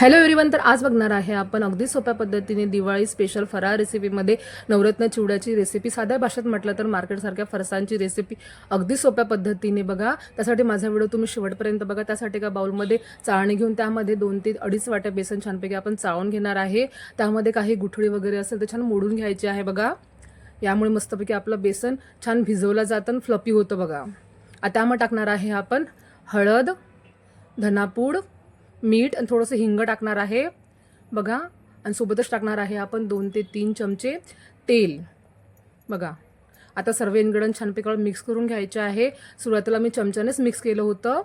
Hello everyone तर आज बघणार आहे आपण अगदी सोप्या पद्धतीने दिवाळी स्पेशल फराळ रेसिपीमध्ये नवरत्न चिवड्याची रेसिपी साध्या भाषेत म्हटलं तर मार्केटसारख्या फरसांची रेसिपी अगदी सोप्या पद्धतीने बघा. त्यासाठी माझा व्हिडिओ तुम्ही शेवटपर्यंत बघा. त्यासाठी एका बाउलमध्ये चाळणी घेऊन त्यामध्ये दोन ते अडीच वाट्या बेसन छानपैकी आपण चाळून घेणार आहे. त्यामध्ये काही गुठळी वगैरे असेल तर छान मोडून घ्यायची आहे बघा. यामुळे मस्तपैकी आपलं बेसन छान भिजवलं जातं आणि फ्लपी होतं बघा. आता मग टाकणार आहे आपण हळद धनापूड मीठ आणि थोडंसं हिंग टाकणार आहे. बघा आणि सोबतच टाकणार आहे आपण दोन ते तीन चमचे तेल. बघा आता सर्व इन्ग्रेडियंट छानपैकी मिक्स करून घ्यायचे आहे. सुरुवातीला मी चमच्यानेच मिक्स केलं होतं.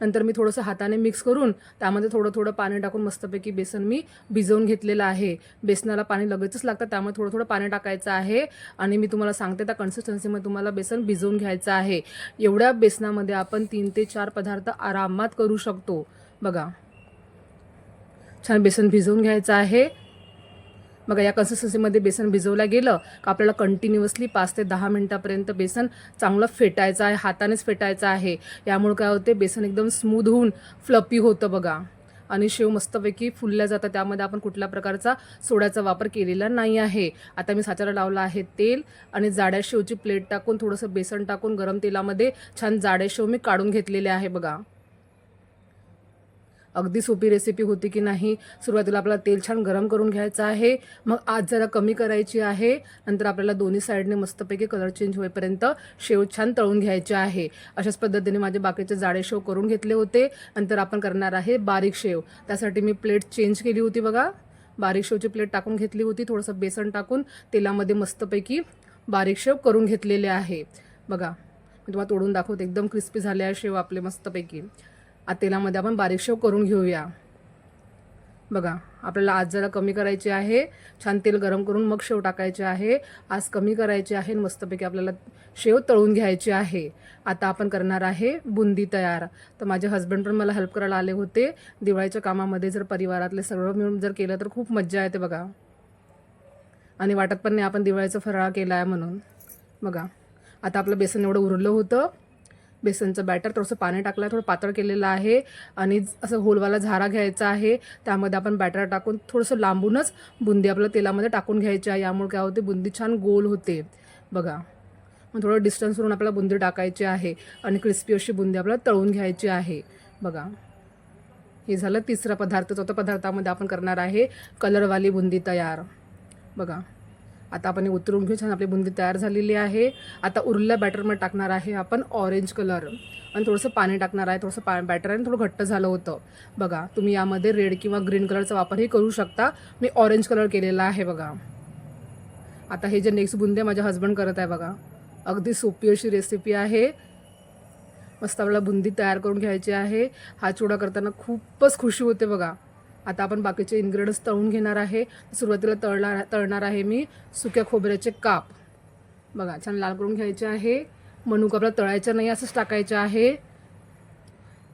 नंतर मी थोडंसं हाताने मिक्स करून त्यामध्ये थोडं थोडं पाणी टाकून मस्तपैकी बेसन मी भिजवून घेतलेलं आहे. बेसनाला पाणी लगेचच लागतं त्यामुळे थोडं थोडं पाणी टाकायचं आहे. आणि मी तुम्हाला सांगते त्या कन्सिस्टन्सीमध्ये तुम्हाला बेसन भिजवून घ्यायचं आहे. एवढ्या बेसनामध्ये आपण तीन ते चार पदार्थ आरामात करू शकतो. बघा. छान बेसन भिजवून घ्यायचं आहे. बघा या कन्सिस्टन्सीमध्ये बेसन भिजवलं गेलं का आपल्याला कंटिन्युअसली पाच ते दहा मिनटापर्यंत बेसन चांगलं फेटायचं आहे हातानेच फेटायचं आहे. यामुळे काय होते बेसन एकदम स्मूथ होऊन फ्लपी होतं बघा. आणि शेव मस्तपैकी फुलल्या जातं त्यामध्ये आपण कुठल्या प्रकारचा सोड्याचा वापर केलेला नाही आहे. आता मी साच्याला लावला आहे तेल आणि जाड्या शेवची प्लेट टाकून थोडंसं बेसन टाकून गरम तेलामध्ये छान जाडे शेव मी काढून घेतलेले आहे बघा. अगदी सोपी रेसिपी होती की नाही? सुरुवातीला आपल्याला तेल छान गरम करून घ्यायचं आहे. मग आज जरा कमी करायची आहे. नंतर आपल्याला दोन्ही साईडने मस्तपैकी कलर चेंज होईपर्यंत शेव छान तळून घ्यायचे आहे. अशाच पद्धतीने माझे बाकीचे जाडे शेव करून घेतले होते. नंतर आपण करणार आहे बारीक शेव. त्यासाठी मी प्लेट चेंज केली होती बघा. बारीक शेवची प्लेट टाकून घेतली होती. थोडंसं बेसन टाकून तेलामध्ये मस्तपैकी बारीक शेव करून घेतलेले आहे. बघा. मी तुम्हाला तोडून दाखवते. एकदम क्रिस्पी झाले आहे शेव आपले मस्तपैकी. तेलामध्ये आपण बारीक शेव करून घेऊया. बघा आपल्याला आज जरा कमी करायची आहे. छान तेल गरम करून मग शेव टाकायचे आहे. आज कमी करायचे आहे मस्तपैकी आपल्याला शेव तळून घ्यायची आहे. आता आपण करणार आहे बुंदी तयार. तर माझे हस्बंड पण मला हेल्प करायला आले होते. दिवाळीच्या कामामध्ये जर परिवारातले सर्व मिळून जर केलं तर खूप मज्जा येते बघा. आणि वाटत पण नाही आपण दिवाळीचा फराळ केला आहे म्हणून. बघा आता आपलं बेसन एवढं उरलं होतं. बेसनचं बॅटर थोडंसं पाणी टाकलं आहे थोडं पातळ केलेलं आहे. आणि असं होलवाला झारा घ्यायचा आहे. त्यामध्ये आपण बॅटर टाकून थोडंसं लांबूनच बुंदी आपल्या तेलामध्ये टाकून घ्यायची आहे. यामुळे काय होते बुंदी छान गोल होते. बघा. मग थोडं डिस्टन्सवरून आपल्याला बुंदी टाकायची आहे. आणि क्रिस्पी अशी बुंदी आपल्याला तळून घ्यायची आहे. बघा. हे झालं तिसरा पदार्थ. चौथा पदार्थामध्ये आपण करणार आहे कलरवाली बुंदी तयार. बघा. आता आपण हे उतरून घेऊ. छान आपली बुंदी तयार झालेली आहे. आता उरलेल्या बॅटरमध्ये टाकणार आहे आपण ऑरेंज कलर आणि थोडंसं पाणी टाकणार आहे. थोडंसं पा बॅटर आणि थोडं घट्ट झालं होतं. बघा तुम्ही यामध्ये रेड किंवा ग्रीन कलरचा वापरही करू शकता. मी ऑरेंज कलर केलेला आहे बघा. आता हे जे नेक्स्ट बुंदे माझ्या हस्बंड करत आहे बघा. अगदी सोपी अशी रेसिपी आहे. मस्त आपल्याला बुंदी तयार करून घ्यायची आहे. हा चुडा करताना खूपच खुशी होते बघा. आता आपण बाकीचे इन्ग्रेडियंट्स तळून घेणार आहे. सुरुवातीला तळणार तळणार आहे मी सुक्या खोबऱ्याचे काप. बघा छान लाल करून घ्यायचे आहे. मनुक आपल्याला तळायचं नाही असंच टाकायचं आहे.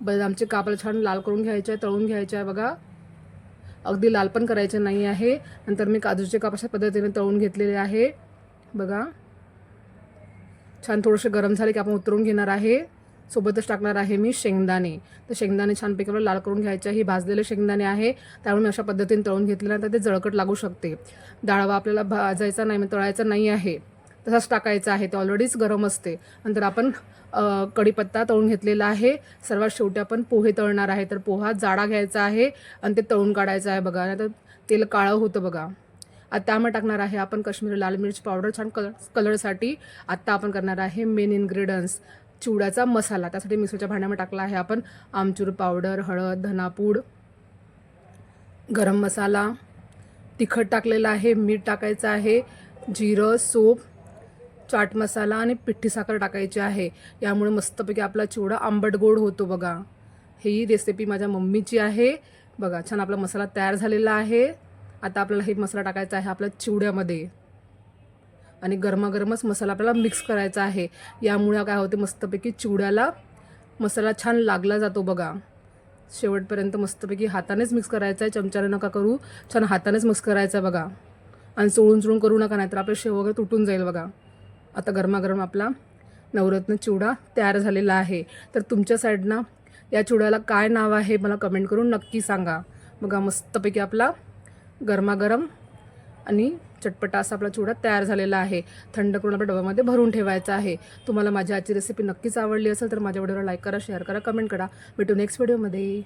बदामचे कापला छान लाल करून घ्यायचे आहे तळून घ्यायचे आहे बघा. अगदी लाल पण करायचे नाही आहे. नंतर मी काजूचे काप अशा पद्धतीने तळून घेतलेले आहे. बघा. छान थोडेसे गरम झाले की आपण उतरून घेणार आहे. सोबतच टाकणार आहे मी शेंगदाणे. तर शेंगदाणे छानपैकी पिकवलं लाल करून घ्यायचे. आहे. भाजलेले शेंगदाणे आहे. त्यामुळे मी अशा पद्धतीने तळून घेतलेलं तर ते जळकट लागू शकते. डाळवा आपल्याला भाजायचा नाही तळायचा नाही आहे. तसाच टाकायचा आहे. ते ऑलरेडीच गरम असते. नंतर आपण कढीपत्ता तळून घेतलेला आहे. सर्वात शेवटी आपण पोहे तळणार आहे. तर पोहा जाडा घ्यायचा आहे आणि ते तळून काढायचं आहे बघा. नाही तर तेल काळं होतं बघा. आता त्यामुळे टाकणार आहे आपण काश्मीरी लाल मिरची पावडर छान कलर कलरसाठी. आत्ता आपण करणार आहे मेन इन्ग्रेडियंट्स चिवड्याचा मसाला त्यासाठी मिसळच्या भांड्यामध्ये टाकला आहे आपण. आमचूर पावडर हळद धनापूड गरम मसाला तिखट टाकलेला आहे मीठ टाकायचं आहे जिरं सोप चाट मसाला आणि पिठी साखर टाकायची आहे. यामुळे मस्तपैकी आपला चिवडा आंबट गोड होतो बघा. ही रेसिपी माझ्या मम्मीची आहे. बघा छान आपला मसाला तयार झालेला आहे. आता आपल्याला हे मसाला टाकायचा आहे आपल्या चिवड्यामध्ये. आणि गरमागरमच मसाला आपल्याला मिक्स करायचा आहे. यामुळे काय होते मस्तपैकी चिवड्याला मसाला छान लागला जातो बघा. शेवटपर्यंत मस्तपैकी हातानेच मिक्स करायचा आहे. चमच्याने नका करू. छान हातानेच मिक्स करायचा आहे बघा. आणि चोळून चोळून करू नका नाहीतर आपलं शेव वगैरे तुटून जाईल बघा. आता गरमागरम आपला नवरत्न चिवडा तयार झालेला आहे. तर तुमच्या साईडनं या चिवड्याला काय नाव आहे मला कमेंट करून नक्की सांगा. बघा मस्तपैकी आपला गरमागरम आणि चटपटा असा आपला चिवडा तयार झालेला आहे. थंड करून आपल्या डब्यामध्ये भरून ठेवायचा आहे. तुम्हाला माझी आजची रेसिपी नक्कीच आवडली असेल तर माझ्या व्हिडिओला लाईक करा शेअर करा कमेंट करा. भेटू नेक्स्ट व्हिडिओमध्ये